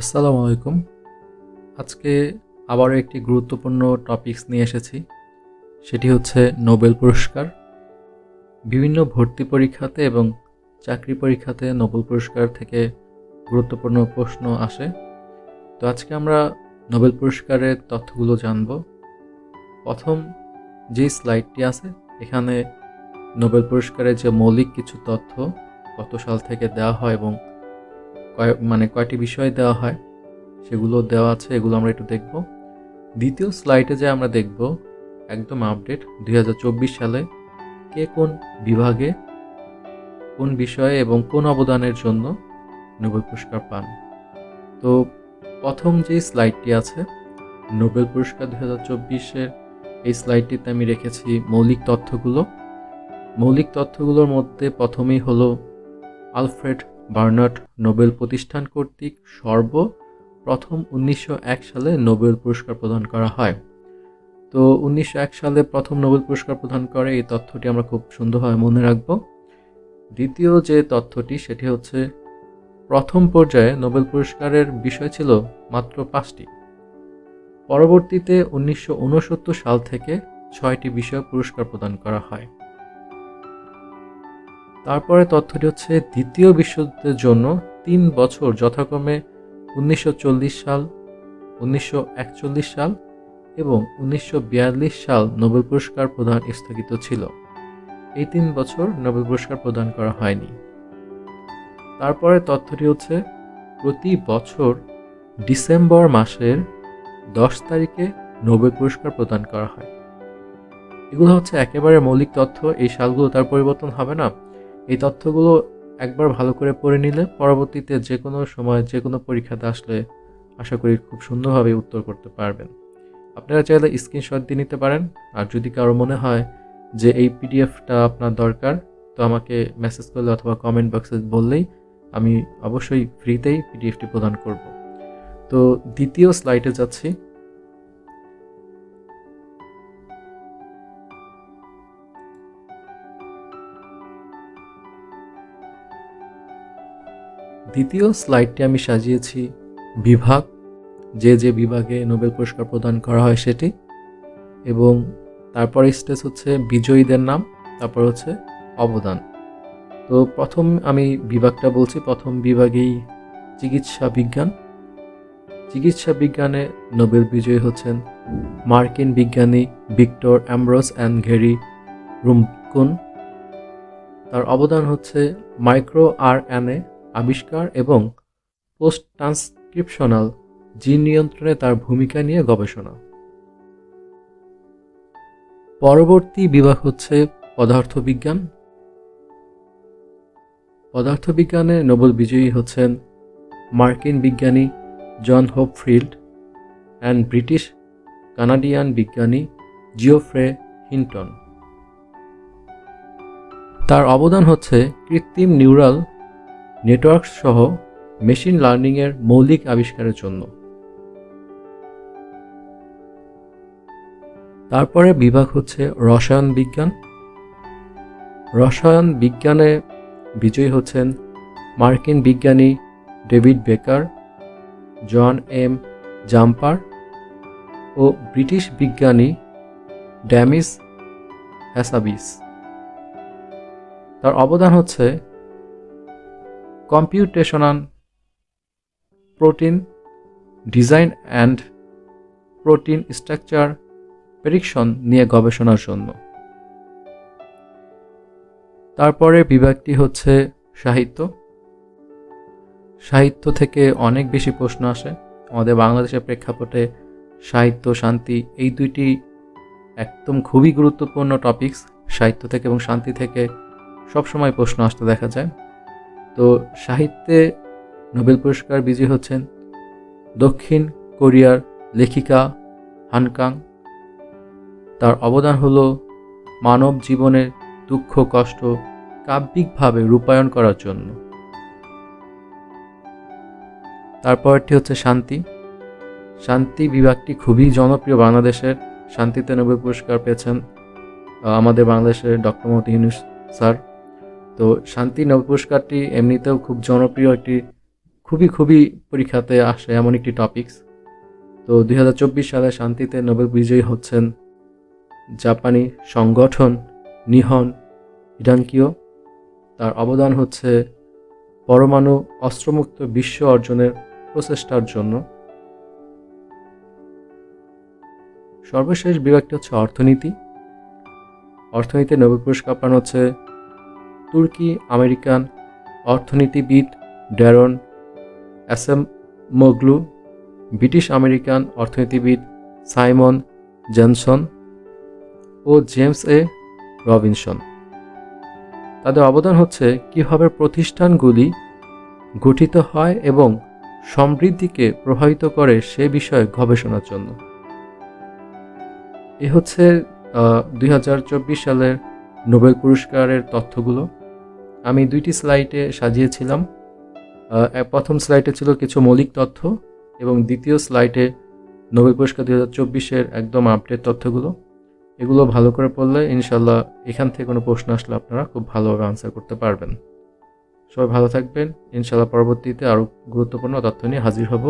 আসসালামু আলাইকুম। আজকে আবারও একটি গুরুত্বপূর্ণ টপিকস নিয়ে এসেছি। সেটি হচ্ছে নোবেল পুরস্কার। বিভিন্ন ভর্তি পরীক্ষাতে এবং চাকরি পরীক্ষাতে নোবেল পুরস্কার থেকে গুরুত্বপূর্ণ প্রশ্ন আসে। তো আজকে আমরা নোবেল পুরস্কারের তথ্যগুলো জানব। প্রথম যে স্লাইডটি আছে, এখানে নোবেল পুরস্কারের যে মৌলিক কিছু তথ্য কত সাল থেকে দেওয়া হয় এবং মানে কয়টি বিষয় দেওয়া হয়, সেগুলো দেওয়া আছে, এগুলো আমরা একটু দেখব। দ্বিতীয় স্লাইডে যে আমরা দেখব, একদম আপডেট দু হাজার চব্বিশ সালে কে কোন বিভাগে কোন বিষয়ে এবং কোন অবদানের জন্য নোবেল পুরস্কার পান। তো প্রথম যে স্লাইডটি আছে, নোবেল পুরস্কার দু হাজার চব্বিশের এই স্লাইডটিতে আমি রেখেছি মৌলিক তথ্যগুলো। মৌলিক তথ্যগুলোর মধ্যে প্রথমেই হলো আলফ্রেড বার্নার্ড নোবেল প্রতিষ্ঠান কর্তৃক সর্ব প্রথম উনিশশো এক সালে নোবেল পুরস্কার প্রদান করা হয়। তো উনিশশো এক সালে প্রথম নোবেল পুরস্কার প্রদান করে এই তথ্যটি আমরা খুব সুন্দরভাবে মনে রাখব। দ্বিতীয় যে তথ্যটি, সেটি হচ্ছে প্রথম পর্যায়ে নোবেল পুরস্কারের বিষয় ছিল মাত্র পাঁচটি। পরবর্তীতে উনিশশো ঊনসত্তর সাল থেকে ছয়টি বিষয় পুরস্কার প্রদান করা হয়। তারপরে তথ্যটি হচ্ছে, দ্বিতীয় বিশ্বযুদ্ধের জন্য তিন বছর যথাক্রমে উনিশশো চল্লিশ সাল, উনিশশো একচল্লিশ সাল এবং উনিশশো বিয়াল্লিশ সাল নোবেল পুরস্কার প্রদান স্থগিত ছিল। এই তিন বছর নোবেল পুরস্কার প্রদান করা হয়নি। তারপরে তথ্যটি হচ্ছে, প্রতি বছর ডিসেম্বর মাসের দশ তারিখে নোবেল পুরস্কার প্রদান করা হয়। এগুলো হচ্ছে একেবারে মৌলিক তথ্য, এই সালগুলো তার পরিবর্তন হবে না। এই তথ্যগুলো একবার ভালো করে পড়ে নিলে পরবর্তীতে যে কোনো সময় যে কোনো পরীক্ষাতে আসলে আশা করি খুব সুন্দরভাবে উত্তর করতে পারবেন। আপনারা চাইলে স্ক্রিনশট দিয়ে নিতে পারেন। আর যদি কারও মনে হয় যে এই পিডিএফটা আপনার দরকার, তো আমাকে মেসেজ করলে অথবা কমেন্ট বক্সে বললেই আমি অবশ্যই ফ্রিতেই পিডিএফটি প্রদান করব। তো দ্বিতীয় স্লাইডে যাচ্ছি। দ্বিতীয় স্লাইডটি আমি সাজিয়েছি বিভাগ, যে যে বিভাগে নোবেল পুরস্কার প্রদান করা হয় সেটি, এবং তারপরে স্টেজ হচ্ছে বিজয়ীদের নাম, তারপর হচ্ছে অবদান। তো প্রথম আমি বিভাগটা বলছি, প্রথম বিভাগেই চিকিৎসা বিজ্ঞান। চিকিৎসা বিজ্ঞানে নোবেল বিজয়ী হচ্ছেন মার্কিন বিজ্ঞানী Victor Ambros and Gary Ruvkun. তার অবদান হচ্ছে মাইক্রো আর এ আবিষ্কার এবং পোস্ট ট্রান্সক্রিপশনাল জিন নিয়ন্ত্রণে তার ভূমিকা নিয়ে গবেষণা। পরবর্তী বিভাগ হচ্ছে পদার্থবিজ্ঞান। পদার্থবিজ্ঞানে নোবেল বিজয়ী হচ্ছেন মার্কিন বিজ্ঞানী John Hopfield and British Canadian বিজ্ঞানী জিওফ্রে হিন্টন। তার অবদান হচ্ছে কৃত্রিম নিউরাল নেটওয়ার্ক সহ মেশিন লার্নিংয়ের মৌলিক আবিষ্কারের জন্য। তারপরে বিভাগ হচ্ছে রসায়ন বিজ্ঞান। রসায়ন বিজ্ঞানে বিজয়ী হচ্ছেন মার্কিন বিজ্ঞানী David Baker, John M Jumper ও ব্রিটিশ বিজ্ঞানী ড্যামিস হ্যাসাবিস। তার অবদান হচ্ছে computational protein design and protein structure prediction নিয়ে গবেষণার জন্য। তারপরে বিভাগটি হচ্ছে সাহিত্য। সাহিত্য থেকে অনেক বেশি প্রশ্ন আসে। আমাদের বাংলাদেশের প্রেক্ষাপটে সাহিত্য, শান্তি এই দুইটি একদম খুবই গুরুত্বপূর্ণ টপিকস সাহিত্য থেকে এবং শান্তি থেকে সবসময় প্রশ্ন আসতে দেখা যায়। তো সাহিত্যে নোবেল পুরস্কার বিজয়ী হচ্ছেন দক্ষিণ কোরিয়ার লেখিকা হানকাং। তার অবদান হলো মানব জীবনের দুঃখ, কষ্ট কাব্যিকভাবে রূপায়ণ করার জন্য। তারপরটি হচ্ছে শান্তি। শান্তি বিভাগটি খুবই জনপ্রিয় বাংলাদেশের। শান্তিতে নোবেল পুরস্কার পেয়েছেন আমাদের বাংলাদেশের ডক্টর মোহাম্মদ ইউনুস স্যার। তো শান্তি নোবেল পুরস্কারটি এমনিতেও খুব জনপ্রিয় একটি খুবই খুবই পরীক্ষাতে আসে এমন একটি টপিকস তো দু হাজার চব্বিশ সালে শান্তিতে নোবেল বিজয়ী হচ্ছেন জাপানি সংগঠন নিহন হিডাঙ্কিও তার অবদান হচ্ছে পরমাণু অস্ত্রমুক্ত বিশ্ব অর্জনের প্রচেষ্টার জন্য। সর্বশেষ বিভাগটি হচ্ছে অর্থনীতি। অর্থনীতিতে নোবেল পুরস্কার পান হচ্ছে তুর্কি, আমেরিকান অর্থনীতিবিদ Daron Acemoglu British American অর্থনীতিবিদ সাইমন জেনসন ও জেমস এ রবিনসন। তাদের অবদান হচ্ছে কীভাবে প্রতিষ্ঠানগুলি গঠিত হয় এবং সমৃদ্ধিকে প্রভাবিত করে সে বিষয়ে গবেষণার জন্য। এ হচ্ছে দুই হাজার চব্বিশ সালের নোবেল পুরস্কারের তথ্যগুলো। আমি দুইটি স্লাইডে সাজিয়েছিলাম। প্রথম স্লাইডে ছিল কিছু মৌলিক তথ্য এবং দ্বিতীয় স্লাইডে নোবেল পুরস্কার দু হাজার চব্বিশের একদম আপডেট তথ্যগুলো। এগুলো ভালো করে পড়লে ইনশাল্লাহ এখান থেকে কোনো প্রশ্ন আসলে আপনারা খুব ভালোভাবে আনসার করতে পারবেন। সবাই ভালো থাকবেন। ইনশাল্লাহ পরবর্তীতে আরও গুরুত্বপূর্ণ তথ্য নিয়ে হাজির হব।